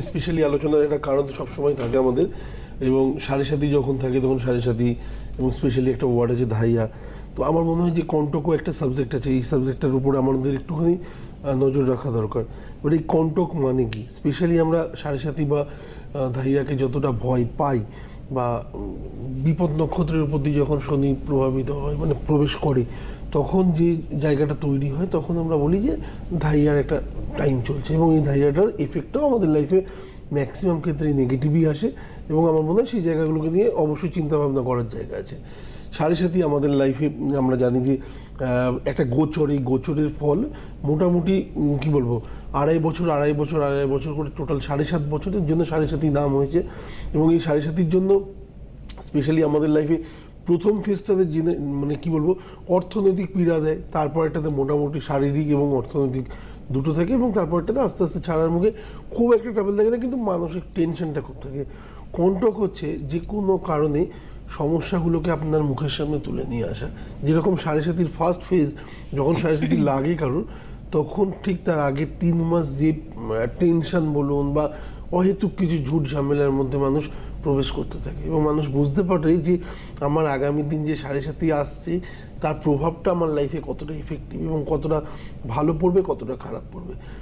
Specially আলোচনার একটা কারণ তো সবসময় থাকে আমাদের। এবং সাড়ে সাথী যখন থাকে, তখন সাড়ে সাথী এবং স্পেশালি একটা ওয়ার্ড আছে ধাইয়া। তো আমার মনে হয় যে কন্টকও একটা সাবজেক্ট আছে। এই সাবজেক্টটার উপরে আমাদের একটুখানি নজর রাখা দরকার। এবার এই কন্টক মানে কি? স্পেশালি আমরা সাড়ে সাথী বা ধাইয়াকে যতটা ভয় পাই বা বিপদ নক্ষত্রের উপর দিয়ে যখন শনি প্রভাবিত হয় মানে প্রবেশ করে, তখন যে জায়গাটা তৈরি হয়, তখন আমরা বলি যে ধাইয়ার একটা টাইম চলছে এবং এই ধাইয়াটার এফেক্টটাও আমাদের লাইফে ম্যাক্সিমাম ক্ষেত্রে নেগেটিভই আসে এবং আমার মনে হয় সেই জায়গাগুলোকে নিয়ে অবশ্যই চিন্তা ভাবনা করার জায়গা আছে। সাড়ে সাথে আমাদের লাইফে আমরা জানি যে একটা গোচর, এই গোচরের ফল মোটামুটি কি বলব, আড়াই বছর আড়াই বছর আড়াই বছর করে টোটাল সাড়ে সাত বছরের জন্য সাড়ে সাতই নাম হয়েছে এবং এই সাড়ে সাতির জন্য স্পেশালি আমাদের লাইফে প্রথম ফেজটাতে জেনে মানে কি বলব, অর্থনৈতিক পীড়া দেয় তারপর একটাতে মোটামুটি শারীরিক এবং অর্থনৈতিক দুটো থাকে এবং তারপরটাতে আস্তে আস্তে ছাড়ার মুখে খুব একটা ট্রাভেল থাকে না, কিন্তু মানসিক টেনশনটা খুব থাকে। কন্টক হচ্ছে যে কোনো কারণে সমস্যাগুলোকে আপনার মুখের সামনে তুলে নিয়ে আসা। যেরকম সাড়ে সাতির ফার্স্ট ফেজ যখন সাড়ে সাতি লাগে কারোর তখন ঠিক তার আগে তিন মাস যে টেনশন বলুন বা অহেতুক কিছু ঝুট ঝামেলার মধ্যে মানুষ প্রবেশ করতে থাকে এবং মানুষ বুঝতে পারে যে আমার আগামী দিন যে সাড়ে সাথে আসছে, তার প্রভাবটা আমার লাইফে কতটা ইফেক্টিভ এবং কতটা ভালো পড়বে, কতটা খারাপ পড়বে।